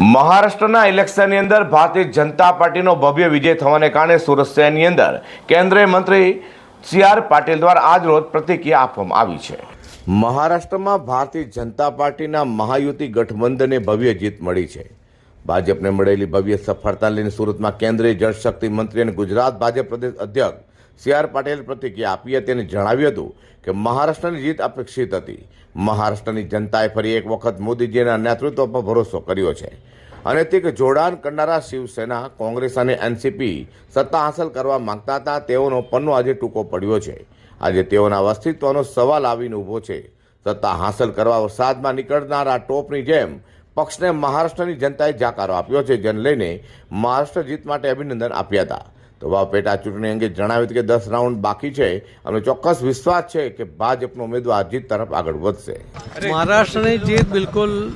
મહારાષ્ટ્રના ઇલેક્શનની અંદર ભારતીય જનતા પાર્ટીનો ભવ્ય વિજય થવાને કારણે સુરત શહેરની અંદર કેન્દ્રીય મંત્રી સી આર પાટીલ દ્વારા આજ રોજ પ્રતિક્રિયા આપવામાં આવી છે. મહારાષ્ટ્રમાં ભારતીય જનતા પાર્ટીના મહાયુતિ ગઠબંધને ભવ્ય જીત મળી છે. ભાજપને મળેલી ભવ્ય સફળતા લઈને સુરતમાં કેન્દ્રીય જળશક્તિ મંત્રી અને ગુજરાત ભાજપ પ્રદેશ અધ્યક્ષ સી આર પાટીલે પ્રતિક્રિયા આપી હતી અને જણાવ્યું હતું કે મહારાષ્ટ્રની જીત અપેક્ષિત હતી. મહારાષ્ટ્રની જનતાએ ફરી એક વખત મોદીજીના નેતૃત્વ પર ભરોસો કર્યો છે. અને તે જોડાણ કરનારા શિવસેના, કોંગ્રેસ અને એનસીપી સત્તા હાંસલ કરવા માંગતા હતા, તેઓનો પન્નો આજે ટૂંકો પડ્યો છે. આજે તેઓના અસ્તિત્વનો સવાલ આવીને ઊભો છે. સત્તા હાંસલ કરવા વરસાદમાં નીકળનારા ટોપની જેમ પક્ષને મહારાષ્ટ્રની જનતાએ જાકારો આપ્યો છે, જેને લઈને મહારાષ્ટ્ર જીત માટે અભિનંદન આપ્યા હતા. તો વા પેટા ચૂંટણી અંગે જણાવ્યું કે દસ રાઉન્ડ બાકી છે. અને ચોક્કસ વિશ્વાસ છે કે ભાજપનો ઉમેદવાર જીત તરફ આગળ વધશે. મહારાષ્ટ્રની જીત બિલકુલ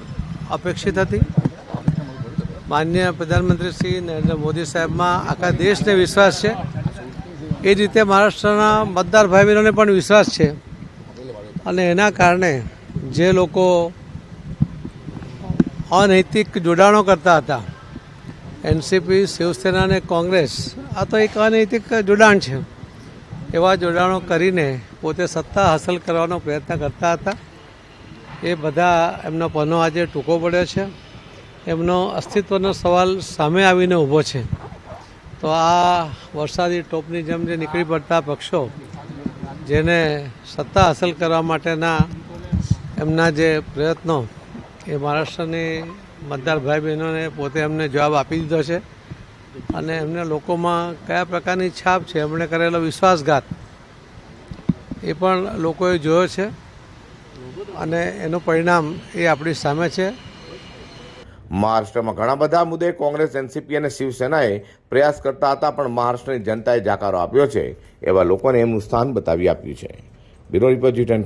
અપેક્ષિત હતી. માન્ય પ્રધાનમંત્રી શ્રી નરેન્દ્ર મોદી સાહેબમાં આખા દેશને વિશ્વાસ છે. એ જ રીતે મહારાષ્ટ્રના મતદાર ભાઈ બહેનોને પણ વિશ્વાસ છે. અને એના કારણે જે લોકો અનૈતિક જોડાણો કરતા હતા એનસીપી, શિવસેના અને કોંગ્રેસ, આ તો એક અનૈતિક જોડાણ છે. એવા જોડાણો કરીને પોતે સત્તા હાંસલ કરવાનો પ્રયત્ન કરતા હતા. એ બધા એમનો પનો આજે ટૂંકો પડ્યો છે. એમનો અસ્તિત્વનો સવાલ સામે આવીને ઊભો છે. તો આ વરસાદી ટોપની જેમ જે નીકળી પડતા પક્ષો, જેને સત્તા હાંસલ કરવા માટેના એમના જે પ્રયત્નો, એ મહારાષ્ટ્રની મતદાર ભાઈ બહેનોને પોતે એમને જવાબ આપી દીધો છે. અને એમને લોકોમાં કયા પ્રકારની છાપ છે એમણે કરેલો વિશ્વાસઘાત એ પણ લોકોએ જોયો છે. અને એનું પરિણામ એ આપણી સામે છે. મહારાષ્ટ્રમાં ઘણા બધા મુદ્દે કોંગ્રેસ, એનસીપી અને શિવસેનાએ પ્રયાસ કરતા હતા, પણ મહારાષ્ટ્રની જનતાએ જાકારો આપ્યો છે એવા લોકોને એમનું સ્થાન બતાવી આપ્યું છે. બ્યુરો રિપોર્ટ જી ટેન